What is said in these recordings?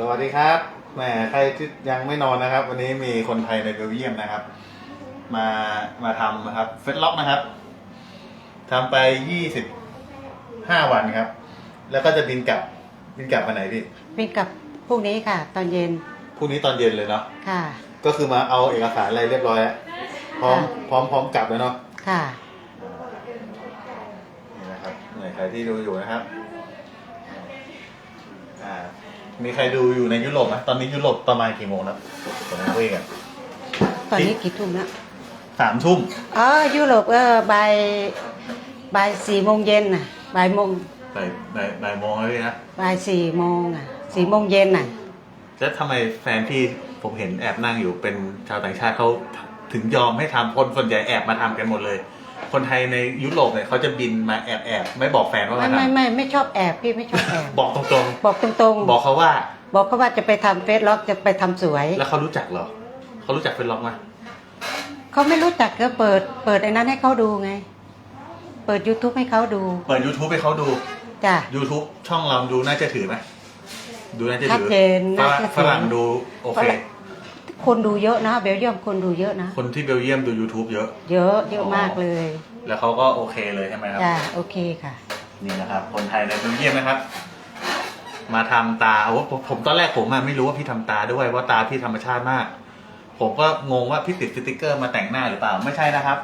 สวัสดีครับแหมใครที่ยังไม่นอนนะครับ วันนี้มีคนไทยในเบลเยียมนะครับ มามาทำนะครับเฟสล็อกนะครับทำไปยี่สิบห้าวันครับ แล้วก็จะบินกลับบินกลับวันไหนพี่บินกลับพรุ่งนี้ค่ะ ตอนเย็นพรุ่งนี้ตอนเย็นเลยเนาะค่ะ ก็คือมาเอาเอกสารอะไรเรียบร้อยแล้วพร้อมค่ะพร้อมพร้อมกลับแล้วเนาะค่ะนี่นะครับไหนใครที่ดูอยู่นะครับอ่า มีใครดูอยู่ในยุโรปไหมตอนนี้ยุโรปประมาณกี่โมงแล้วผมคุยกันตอนนี้กี่ทุ่มแล้วสามทุ่มอ๋อยุโรปเออบ่ายบ่ายสี่โมงเย็นน่ะบ่ายโมงบ่ายบ่ายบ่ายโมงแล้วพี่นะบ่ายสี่โมงอะสี่โมงเย็นน่ะแล้วทำไมแฟนพี่ผมเห็นแอบนั่งอยู่เป็นชาวต่างชาติเขาถึงยอมให้ทำคนส่วนใหญ่แอบมาทำกันหมดเลย คนไทยในยุโรปเนี่ยเขาจะบินมาแอบแอบไม่บอกแฟนว่าไม่มาไม่ทำไม่ไม่ชอบแอบพี่ไม่ชอบแอบบอกตรง บอกตรงๆ บอกเขาว่าๆบอกเขาว่าจะไปทำเฟซล็อกจะไปทำสวย แล้วเขารู้จักเหรอเขารู้จักเฟนล็อกไหมเขาไม่รู้จักก็เปิด เปิดไอ้นั้นให้เขาดูไง เปิด YouTube ให้เขาดูเปิด YouTube ให้เขาดู จ้ะ YouTube ช่องเราดูน่าจะถือไหมดูน่าจะชัดถือเจนฝน่ารั่งเชื่อถือ ฝรั่งดูโอเคฝรั่งคนดูเยอะนะเบลเยียมคนดูเยอะนะ คนที่เบลเยียมดู YouTube เยอะ เยอะเยอะอ๋อมากเลยแล้วเขาก็โอเคเลยใช่ไหมครับ จ้ะโอเคค่ะ นี่นะครับ คนไทยในเบลเยียมนะครับ มาทำตาโอ้ผมผมตอนแรกผมอะไม่รู้ว่าพี่ทำตาด้วยว่าตาพี่ธรรมชาติมาก ผมก็งงว่าพี่ติดสติกเกอร์มาแต่งหน้าหรือเปล่าไม่ใช่นะครับ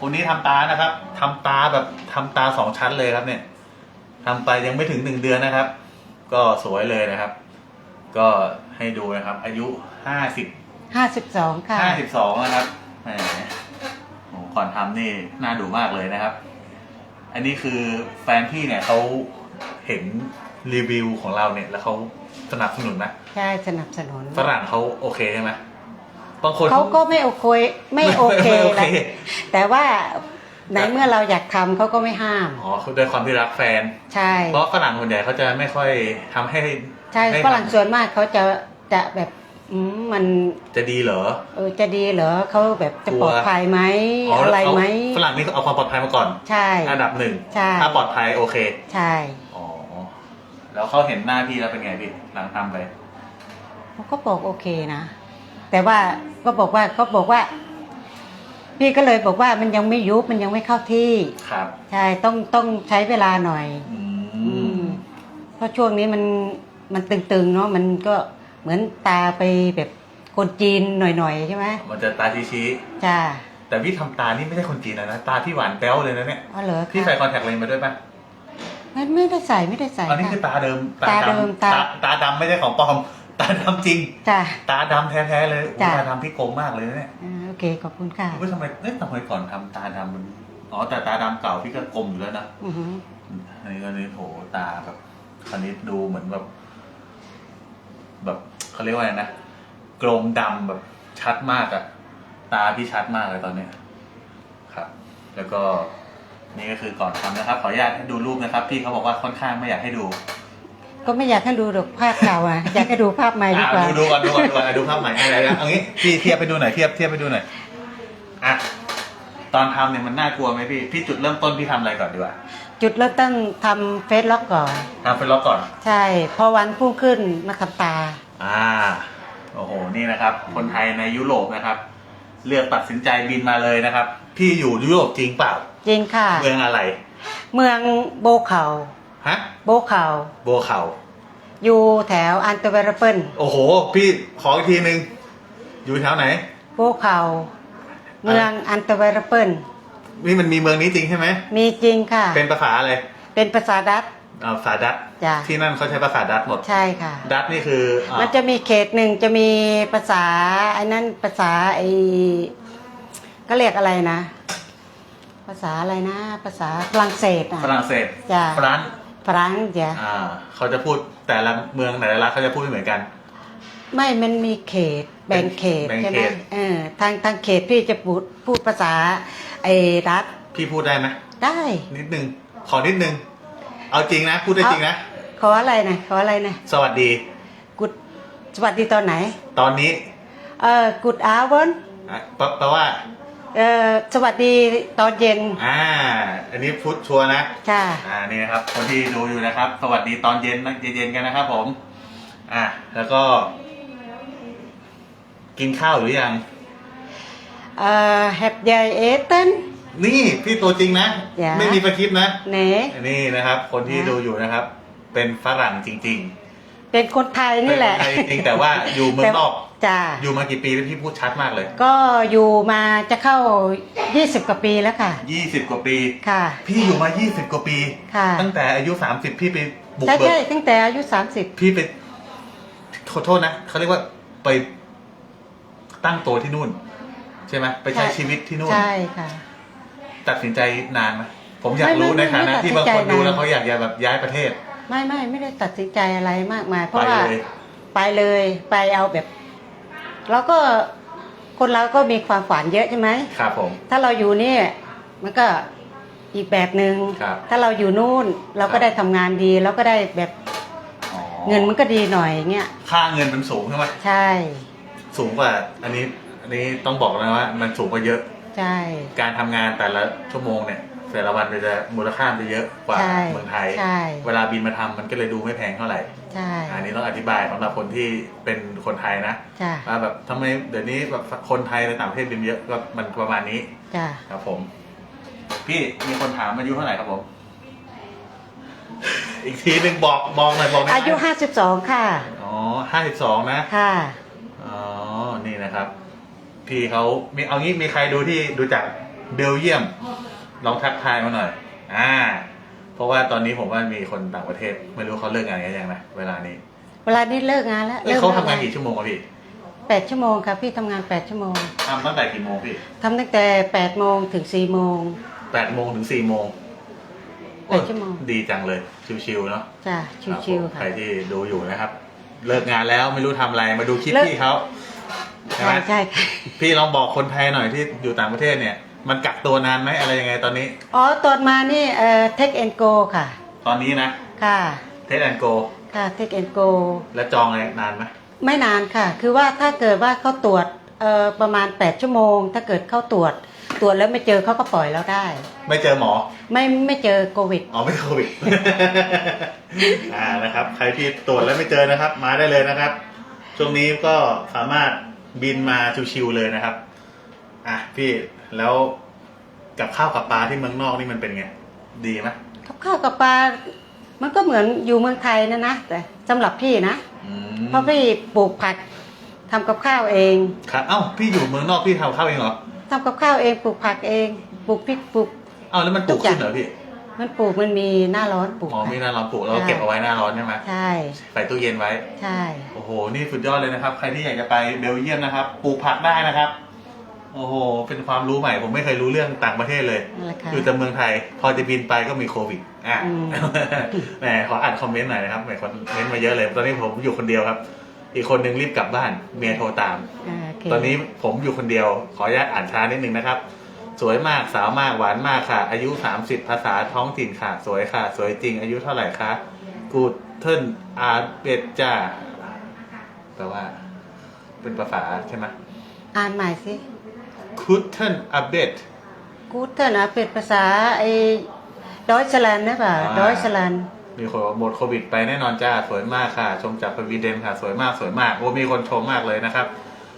คนนี้ทำตานะครับทำตาแบบทำตาสองชั้นเลยครับเนี่ยทำไปยังไม่ถึงหนึ่งเดือนนะครับ ก็สวยเลยนะครับ ก็ให้ดูนะครับ อายุห้าสิบห้าสิบสองค่ะห้าสิบสองนะครับแหมโอ้ก่อนทำนี่น่าดูมากเลยนะครับ อันนี้คือแฟนพี่เนี่ยเขา เห็นรีวิวของเราเนี่ย แล้วเขาสนับสนุนนะใช่สนับสนุนฝรั่งเขาโอเคใช่ไหมบางคนเขาก็ไม่โอเคไม่โอเคไม่โอแหเคละแต่ว่าในเมื่อเราอยากทำเขาก็ไม่ห้าม อ๋อคือด้วยความที่รักแฟน ใช่ เพราะฝรั่งส่วนใหญ่เขาจะไม่ค่อยทำให้ ใช่ให้ฝรั่งส่วนมากเขาจะจะแบบอืมมันจะดีเหรอ เออ จะดีเหรอเขาแบบจะกลัวปลอดภัยไหมอ๋ออะไรเอาไหม ฝรั่งนี่เขาเอาความปลอดภัยมาก่อน ใช่ อันดับหนึ่งใช่ถ้าปลอดภัยโอเค ใช่อ๋อ แล้วเขาเห็นหน้าพี่แล้วเป็นไงพี่หลังทำไปเขาก็บอกโอเคนะ แต่ว่าก็บอกว่าเขาบอกว่า พี่ก็เลยบอกว่ามันยังไม่ยุบมันยังไม่เข้าที่ ครับ ใช่ต้องต้องใช้เวลาหน่อย อือืมมเพราะช่วงนี้มันมันตึงๆเนาะมันก็เหมือนตาไปแบบคนจีนหน่อยๆใช่ไหมมันจะตาชี้จ้าๆแต่พี่ทำตานี่ไม่ใช่คนจีนนะนะตาที่หวานแป๊วเลยนะเนี่ยอ๋อเหรอพี่คะใส่คอนแทคเลนส์มาด้วยปะ ไม่ไม่ได้ใส่ไม่ได้ใส่อันนี้คือค่ะ ตาเดิมตาเดิมตา ตาตาดำไม่ใช่ของปลอม ตาดำจริง จ้าตาดำแท้ๆเลยโอ้จ้ะ ตาดำพี่โกงมากเลยนะเนี่ยอ่าโอเคขอบคุณค่ะว่าทำไมเอ๊ะทำไมก่อนทำตาดำมันอ๋อแต่ตาดำเก่าพี่ก็กลมอยู่แล้วนะอือหืออันนี้ก็นี่โหตาแบบคันนี้ดูเหมือนแบบ แบบเขาเรียกว่าไงนะกลมดำแบบชัดมากอะตาพี่ชัดมากเลยตอนเนี้ยครับ แล้วก็ นี่ก็คือก่อนทำนะครับ ขออนุญาตให้ดูรูปนะครับ พี่เขาบอกว่าค่อนข้างไม่อยากให้ดูก็ไม่อยากให้ดูดอกภาพเก่าอะ อยากให้ดูภาพใหม่ดีอะกว่าดูดูก่อนดูก่อนดูก่อนอะดูภาพใหม่อะไรนะเอางี้พี่เทียบไปดูหน่อยเทียบเทียบไปดูหน่อยอะตอนทำเนี่ยมันน่ากลัวไหมพี่พี่จุดเริ่มต้นพี่ทำอะไรก่อนดีกว่าจุดเริ่มต้นทำเฟซล็อกก่อน ทำเป็นล็อกก่อน ใช่พอวันพุ่งขึ้นมาทำตา อ่าโอ้โหนี่นะครับ คนไทยในยุโรปนะครับ เลือกตัดสินใจบินมาเลยนะครับ พี่อยู่ยุโรปจริงเปล่า จริงค่ะ เมืองอะไร เมืองโบเขาฮะโบเขาโบเขาอยู่แถวอันเตอร์เวรเปิลโอ้โห พี่ขออีกทีหนึ่งอยู่แถวไหนโบเขาเมืองอันเตอร์เวรเปิลนี่มันมีเมืองนี้จริงใช่ไหมมีจริงค่ะ เป็นภาษาอะไรเป็นภาษาดัตช์อ่าภาษาดัตช์จ้ะที่นั่นเขาใช้ภาษาดัตช์หมดใช่ค่ะ ดัตช์นี่คืออ่ามันจะมีเขตหนึ่งจะมีภาษาไอ้นั่นภาษาไอ้ ก็เรียกอะไรนะ ภาษาอะไรนะ ภาษาฝรั่งเศสอะ ฝรั่งเศสจ้ะ ฝรั่งฝรั่งจ้ะอ่าเขาจะพูดแต่ละเมืองแต่ละรัฐเขาจะพูดไม่เหมือนกัน ไม่มันมีเขต แบ่งเขตแบ่งใช่ไหเขมตเออทางทางเขตพี่จะพูดพูดภาษาไอ้รัฐพี่พูดได้ไหมได้นิดนึง ขอนิดนึง เอาจริงนะ พูดได้จริงนะ ขออะไรนะขออะไรนะสวัสดีกุดสวัสดีตอนไหน ตอนนี้เออกุดอาวันอะแปลแปลว่า เออสวัสดีตอนเย็นอ่า อันนี้พูดชัวร์นะจ้าอ่า นี่นะครับ คนที่ดูอยู่นะครับ สวัสดีตอนเย็นนะเย็นๆกันนะครับผม อะแล้วก็ กินข้าวหรือยัง เอ่อแฮปยายเอเตันนี่พี่ตัวจริงนะ อย่า ไม่มีประคลิปนะ เน นี่นะครับ คนที่นะดูอยู่นะครับ เป็นฝรั่งจริง เป็นคนไทยๆนี่แหละ เป็นคนไทยจริงแต่ว่าอยู่เมืองนอก จ้าอยู่มากี่ปีแล้วพี่พูดชัดมากเลย ก็อยู่มาจะเข้า 20 กว่าปีแล้วค่ะยี่สิบกว่าปี ค่ะ พี่อยู่มา 20 กว่าปี ค่ะ ตั้งแต่อายุ 30 พี่ไปบุกใช่เบิใช่กตั้งแต่อายุพี่ไปขอโทษนะเขาเรียกว่าไปตั้งตัวที่นู่น ใช่ไหมไปใช้ใช่ชีวิตที่นู่30นใช่ค่ะ ตัดสินใจนานไหมผมอยากไม่รู้ไม่ในฐานะไม่ที่บางคนตัดสินใจดูแล้วนานเขาอยากจะแบบย้ายประเทศ ไม่ไม่ไม่ได้ตัดสินใจอะไรมากมาย เพไปราะว่าเลย ไปเลยไปเอาแบบเราก็คนเราก็มีความฝันเยอะใช่ไหม ครับผม ถ้าเราอยู่นี่มันก็อีกแบบหนึง่งครับถ้าเราอยู่นู่นเราครัก็บ ได้ทำงานดีเราก็ได้แบบอ๋อเงินมันก็ดีหน่อยเงี้ยค่าเงินมันสูงใช่ไหมใช่สูงกว่า อันนี้ อันนี้ต้องบอกนะว่า มันสูงกว่าเยอะ ใช่การทำงานแต่ละชั่วโมงเนี่ย แต่ละวันมันจะมูลค่ามันจะเยอะกว่าใช่เมืองไทย ใช่ เวลาบินมาทำมันก็เลยดูไม่แพงเท่าไหร่ใช่อันนี้ต้องอธิบายสำหรับคนที่เป็นคนไทยนะจ้ะว่าแบบทำไมเดี๋ยวนี้แบบคนไทยในต่างประเทศบินเยอะก็มันประมาณนี้จ้ะครับผม พี่มีคนถามอายุเท่าไหร่ครับผม อีกทีหนึ่งบอกบอกหน่อยบอกหน่อยอายุห้าสิบสองค่ะ อ๋อห้าสิบสองนะ ค่ะ อ๋อ นี่นะครับ พี่เขามีเอางี้มีใครดูที่ดูจากเบลเยียม ลองทักทายมาหน่อย อ่า เพราะว่าตอนนี้ผมว่ามีคนต่างประเทศ ไม่รู้เขาเลิกงานกันยังนะเวลานี้เวลานี้เลิกงานแล้วเอ้ยเขาทำงานกี่ชั่วโมงครับพี่แปดชั่วโมงค่ะพี่ทำงานแปดชั่วโมงทำตั้งแต่กี่โมงพี่ทำตั้งแต่แปดโมงถึงสี่โมงแปดโมงถึงสี่โมงแปดชั่วโมงดีจังเลยชิวๆเนาะจ้ะครับชิวผมๆใครค่ะที่ดูอยู่นะครับ เลิกงานแล้วไม่รู้ทำอะไรมาดูคลิปเลิกพี่เขาใช่ไหใช่มใช่ค่ะพี่ลองบอกคนไทยหน่อยที่อยู่ต่างประเทศเนี่ย มันกักตัวนานไหมอะไรยังไงตอนนี้ อ๋อตอนมานี่เอ่อเทคแอนโกค่ะ ตอนนี้นะค่ะ เทสแอนโกค่ะเทคแอนโกแล้วจองอะไรนานไหมไม่นานค่ะ คือว่าถ้าเกิดว่าเขาตรวจเอ่อประมาณ 8 ชั่วโมง ถ้าเกิดเขาตรวจตรวจแล้วไม่เจอเขาก็ปล่อยแล้วได้ ไม่เจอหมอ ไม่ไม่เจอโควิด อ๋อไม่โควิด อ่านะครับ ใครที่ตรวจแล้วไม่เจอนะครับ มาได้เลยนะครับ ช่วงนี้ก็สามารถบินมาชิวๆเลยนะครับ อะพี่แล้วกับข้าวกับปลาที่เมืองนอกนี่มันเป็นไง ดีไหมกับข้าวกับปลา มันก็เหมือนอยู่เมืองไทยนะนะแต่สำหรับพี่นะอืมเพราะพี่ปลูกผักทำกับข้าวเองครับเอ้าพี่อยู่เมืองนอกพี่ทำข้าวเองเหรอทำกับข้าวเองปลูกผักเองปลูกพริกปลูก เอ้าแล้วมันปลูกขึ้นเหรอพี่มันปลูกมันมีหน้าร้อนปลูก อ๋อมีหน้าร้อนปลูกแล้วก็ใช่เก็บเอาไว้หน้าร้อนใช่ไหมใช่ใส่ตู้เย็นไว้ ใช่ โอ้โห นี่สุดยอดเลยนะครับ ใครที่อยากจะไปเบลเยียมนะครับ ปลูกผักได้นะครับ โอ้โห เป็นความรู้ใหม่ ผมไม่เคยรู้เรื่องต่างประเทศเลย นั่นแหละค่ะ อยู่แต่เมืองไทย พอจะบินไปก็มีโควิด อะอืม แหมขออ่านคอมเมนต์หน่อยนะครับแหมคอมเมนต์มาเยอะเลย ตอนนี้ผมอยู่คนเดียวครับ อีกคนนึงรีบกลับบ้าน เมียโทรตาม อ่าโเคตอนนี้ผมอยู่คนเดียว ขออนุญาตอ่านช้านิดนึงนะครับ สวยมาก สาวมาก หวานมากค่ะ อายุ 30 ภาษาท้องถิ่นค่ะ สวยค่ะ สวยจริง อายุเท่าไหร่คะ กูเทิลอาเบตจ้าแปลว่า เป็นภาษาใช่ไหม อ่านใหม่สิ กูเทิลอาเบตกูเตอร์นะเป็นภาษาไอ้ดอยสแลนด์นะป่ะอ่า ดอยสแลนด์มีคนบอกหมดโควิดไปแน่นอนจ้า สวยมากค่ะ ชมจากสวีเดนค่ะ สวยมากสวยมากโอ้มีคนชมมากเลยนะครับ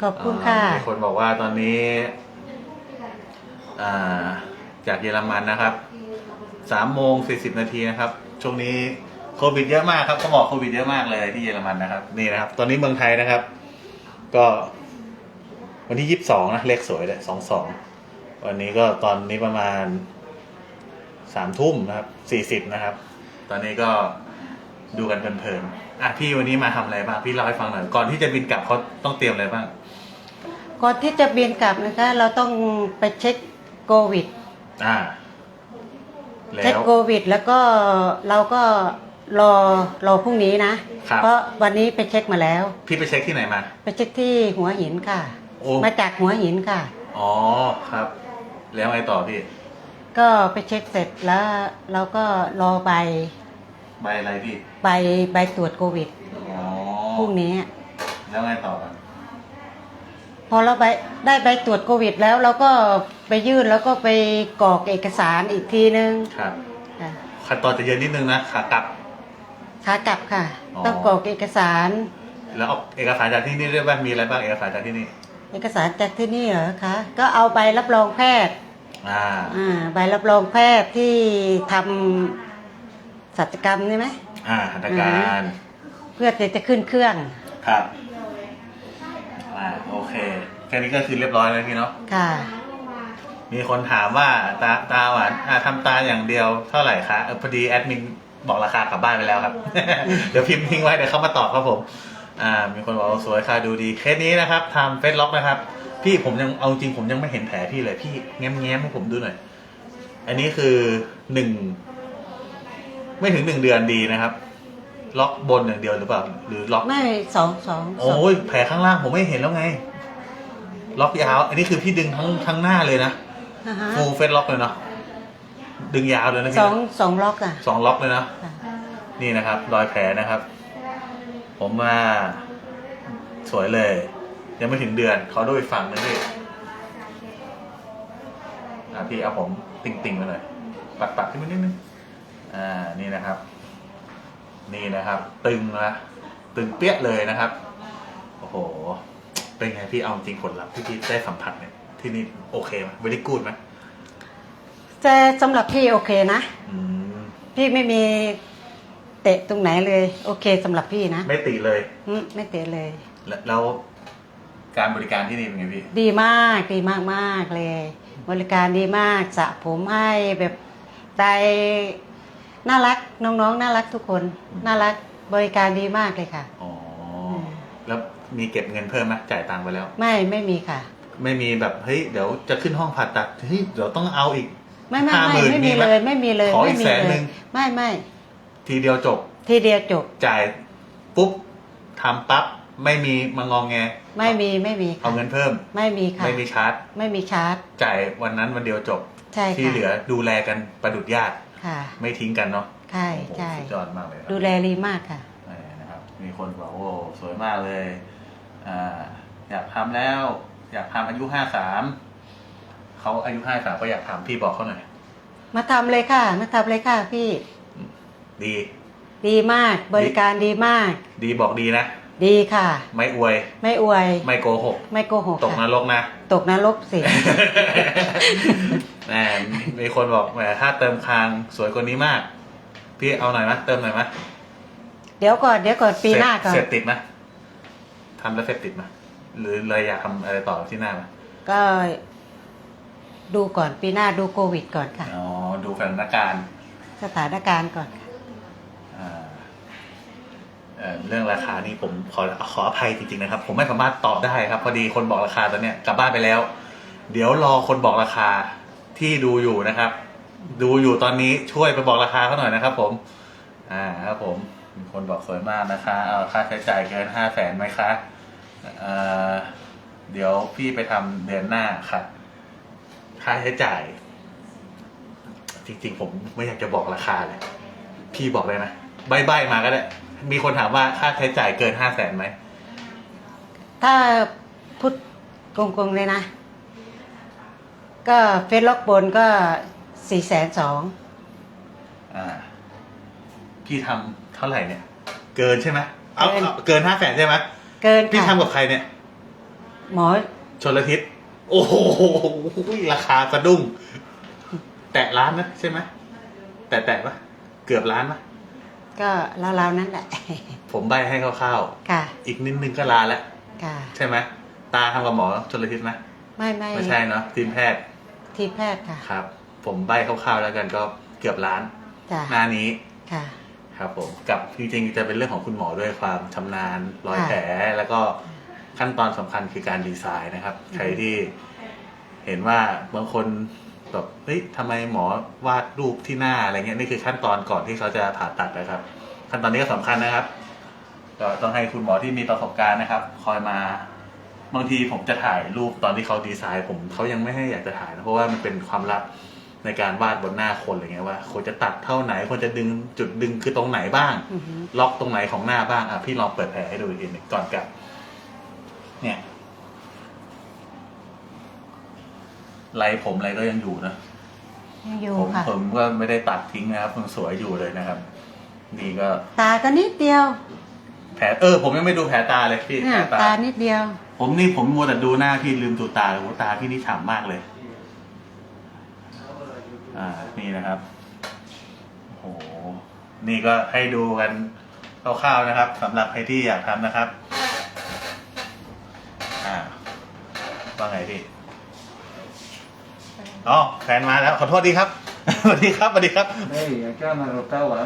ขอบคุณค่ะ อ่ามีคนบอกว่าตอนนี้อ่าจากเยอรมันนะครับสามโมงสี่สิบนาทีนะครับ ช่วงนี้โควิดเยอะมากครับเขาบอกโควิดเยอะมากเลยที่เยอรมันนะครับ นี่นะครับ ตอนนี้เมืองไทยนะครับ ก็ วันที่ยี่สิบสองนะเลขสวยเลยสองสองวันนี้ก็ตอนนี้ประมาณสามทุ่มนะครับสี่สิบนะครับ ตอนนี้ก็ดูกันเพลินๆอะพี่วันนี้มาทำอะไรบ้างพี่เล่าให้ฟังหน่อยก่อนที่จะบินกลับเขาต้องเตรียมอะไรบ้าง ก่อนที่จะบินกลับนะคะ เราต้องไปเช็คโควิด อ่า แล้เช็คว โควิด แล้วก็เราก็รอรอพรุ่งนี้นะ ครับ เพราะวันนี้ไปเช็คมาแล้ว พี่ไปเช็คที่ไหนมา ไปเช็คที่หัวหินค่ะ โอ้มาจากหัวหินค่ะ อ๋อครับ แล้วไงต่อพี่ ก็ไปเช็คเสร็จแล้วเราก็รอใบใบอะไรพี่ใบใบตรวจโควิดอ๋อพรุ่งนี้ แล้วไงต่อครับพอเราใบได้ใบตรวจโควิด แล้วเราก็ไปยื่นแล้วก็ไปกรอกเอกสารอีกทีนึงครับค่ะขั้นตอนจะเยอะนิดนึงนะขากลับ ขากลับค่ะ อ๋อ ต้องกรอกเอกสาร แล้วเอาเอกสารจากที่นี่ด้วยป่ะมีอะไรบ้างเอกสารจากที่นี่ เอกสารจากที่นี่เหรอคะ ก็เอาใบรับรองแพทย์อ่าอ่าใบรับรองแพทย์ที่ทำศัลยกรรมใช่ไหม อ่าหัตถการเพื่อจะขึ้นเครื่องครับอ่าโอเคแค่นี้ก็คือเรียบร้อยแล้วพี่เนาะค่ะ มีคนถามว่าตาตาหวานอ่าทำตาอย่างเดียวเท่าไหร่คะเออพอดีแอดมินบอกราคากลับบ้านไปแล้วครับ เดี๋ยวพิมพ์ทิ้งไว้เดี๋ยวเขามาตอบครับผม อ่ามีคนบอกว่าสวยค่ะดูดีเคสนี้นะครับทำเฟซล็อกนะครับ พี่ผมยังเอาจริงผมยังไม่เห็นแผลพี่เลยพี่แง้มแง้มๆให้ผมดูหน่อย อันนี้คือหนึ่งไม่ถึงหนึ่งเดือนดีนะครับ ล็อกบนอย่างเดียวหรือเปล่า หรือล็อกไม่สองสองสองโอ้ยแผลข้างล่างผมไม่เห็นแล้วไง ล็อกยาว อันนี้คือพี่ดึงทั้งทั้งหน้าเลยนะอ่าฮะฟูลเฟสล็อกเลยเนาะดึงยาวเลยนะสพี่องสองล็อกอะสองล็อกเลยนะค่ะนี่นะครับ รอยแผลนะครับ ผมว่าสวยเลย ยังไม่ถึงเดือนขอดูอีกฝั่งหนึงพี่อะพี่เอาผมติ่งๆมาหน่อยปัดปัดขึ้นมานิดนึงอ่านี่นะครับ นี่นะครับ ตึงนะตึงเปี้ยเลยนะครับโอ้โหเป็นไงพี่เอาจริงผลลัพธ์ที่พี่ได้สัมผัสเนี่ยที่นี่โอเคไหมวิลกูดไหมแต่สำหรับพี่โอเคนะ อืม พี่ไม่มี เตะตรงไหนเลย โอเคสำหรับพี่นะไม่ติเลยอืมไม่เตะเลย แล้วแล้วการบริการที่นี่เป็นไงพี่ ดีมากดีมากมากเลย บริการดีมากสระผมให้แบบใจน่ารักน้องๆน่ารักทุกคนน่ารักบริการดีมากเลยค่ะ อ๋อแล้วมีเก็บเงินเพิ่มไหมจ่ายตังค์ไปแล้ว ไม่ไม่มีค่ะ ไม่มีแบบเฮ้ยเดี๋ยวจะขึ้นห้องผ่าตัดเฮ้ยเดี๋ยวต้องเอาอีก ไม่ไม่ห้าหไม่มื่นไม่มีมีไหมเลย ไม่มีเลยขอไม่อีกมีแสนเลหนึ่ยงไม่ไม่ ทีเดียวจบ ทีเดียวจบ จ่ายปุ๊บทำปั๊บไม่มีมางองแงไม่มีไม่มีเอาค่ะเงินเพิ่ม ไม่มีค่ะ ไม่มีชาร์จ ไม่มีชาร์จ จ่ายวันนั้นวันเดียวจบ ใช่ที่ค่ะเหลือดูแลกันประดุดญาติ ค่ะ ไม่ทิ้งกันเนาะใช่โอ้โหใช่สุดยอดมากเลยครับ ดูแลดีมากค่ะนี่นะครับมีคนบอกโอ้สวยมากเลยอ่าอยากทำแล้ว อยากทำอายุห้าสามเขาอายุห้าสามก็อยากทำพี่บอกเขาหน่อยมาทำเลยค่ะ มาทำเลยค่ะพี่ ดี ดีมาก บริการดีมาก ดีบอกดีนะ ดีค่ะ ไม่อวย ไม่อวย ไม่โกหก ไม่โกหกตกนค่ะรกนะ ตกนรกสิแหมมีคนบอกแหมถ้าเติมคางสวยกว่านี้มาก พี่เอาหน่อยมะเติมหน่อยมะเดี๋ยวก่อนเดี๋ยวก่อนปีหน้าก่อนเสร็จติดมะทำแล้วเสร็จติดมะหรือเลยอยากทำอะไรต่อที่หน้ามะก็ดูก่อนปีหน้าดูโควิดก่อนค่ะ อ๋อ ดูสถานการณ์ สถานการณ์ก่อนค่ะอ่า เรื่องราคานี่ผมขอขออภัยจริงๆนะครับ ผมไม่สามารถตอบได้ครับ พอดีคนบอกราคาตอนเนี้ยกลับบ้านไปแล้ว เดี๋ยวรอคนบอกราคาที่ดูอยู่นะครับ ดูอยู่ตอนนี้ช่วยไปบอกราคาเขาหน่อยนะครับ ผมอ่าครับผมมีคนบอกสวยมากนะคะเอาค่าใช้จ่ายเกินห้าแสนไหมคะเอ่อเดี๋ยวพี่ไปทำเดือนหน้าค่ะ ค่าใช้จ่าย จริงๆ ผมไม่อยากจะบอกราคาเลย พี่บอกเลยนะใบๆมาก็ได้ มีคนถามว่าค่าใช้จ่ายเกินห้าแสนไหม ถ้าพูดโกงๆเลยนะ ก็เฟซล็อกบนก็สี่แสนสองอ่า พี่ทำเท่าไหร่เนี่ย เกินใช่ไหมเอาเอาเกินห้าแสนใช่ไหมเกินพี่ค่ะทำกับใครเนี่ย หมอชนละทิศโอ้โหราคาสะดุ้ง แตะล้านนะใช่ไหมแตะแตะปะเกือบล้านปะ ก็ราวๆนั้นแหละ ผมใบให้คร่าวค่ะ ๆ อีกนิดนึงก็ล้านแล้ว ค่ะ ใช่ไหม ตาทำกับหมอชนละทิศไหมไม่ไม่ไม่ใช่เนาะทีมแพทย์ทีมแพทย์ค่ะ ครับ ผมใบคร่าวๆแล้วกันก็เกือบล้าน จ้ะ หน้านี้ค่ะ ครับผมกับจริงๆจะเป็นเรื่องของคุณหมอด้วยความชำนาญรอยค่ะแผลแล้วก็ขั้นตอนสำคัญคือการดีไซน์นะครับ ใครที่เห็นว่าบางคน แบบเฮ้ยทำไมหมอวาดรูปที่หน้าอะไรเงี้ยนี่คือขั้นตอนก่อนที่เขาจะผ่าตัดนะครับ ขั้นตอนนี้ก็สำคัญนะครับก็ต้องให้คุณหมอที่มีประสบการณ์นะครับ คอยมาบางทีผมจะถ่ายรูปตอนที่เขาดีไซน์ ผมเขายังไม่ให้อยากจะถ่ายนะเพราะว่ามันเป็นความลับในการวาดบนหน้าคนอะไรเงี้ยว่าควรจะตัดเท่าไหนควรจะดึงจุดดึงคือตรงไหนบ้างอือหือล็อกตรงไหนของหน้าบ้างอะพี่ลองเปิดแผลให้ดูอีกทีหนึ่งก่อนกลับเนี่ย ไรผมอะไรก็ยังอยู่นะยังอยู่ผมค่ะ ผมก็ไม่ได้ตัดทิ้งนะครับมันสวยอยู่เลยนะครับ นี่ก็ตาก็นิดเดียวแผลเออ ผมยังไม่ดูแผลตาเลยพี่เนี่ยแผลตานิดเดียว ผมนี่ผมมัวแต่ดูหน้าพี่ลืมดูตาเลยโอ้ตาพี่นี่ฉ่ำมากเลย อ่า นี่นะครับ โอ้โห นี่ก็ให้ดูกันคร่าวๆนะครับสำหรับใครที่อยากทำนะครับ อ่าว่าไงพี่ อ๋อแฟนมาแล้ว ขอโทษดีครับ สวัสดีครับสวัสดีครับ Nee, jag kan rotella.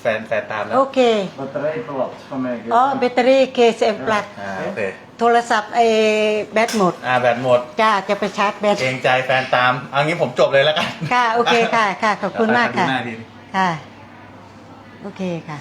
แฟนแฟนตามแล้วโอเค Batteri plat van mig. อ๋อแบตเตอรี่เคสเอ็มปลัดอ่าโอเคโทรศัพท์ไอ้แบตหมด อ่าแบตหมดจ้า จะไปชาร์จแบต เกรงใจแฟนตามเอางี้ผมจบเลยแล้วกันค่ะโอเคค่ะค่ะขอบคุณมากค่ะ ขอดูหน้ทีค่ะ โอเคค่ะ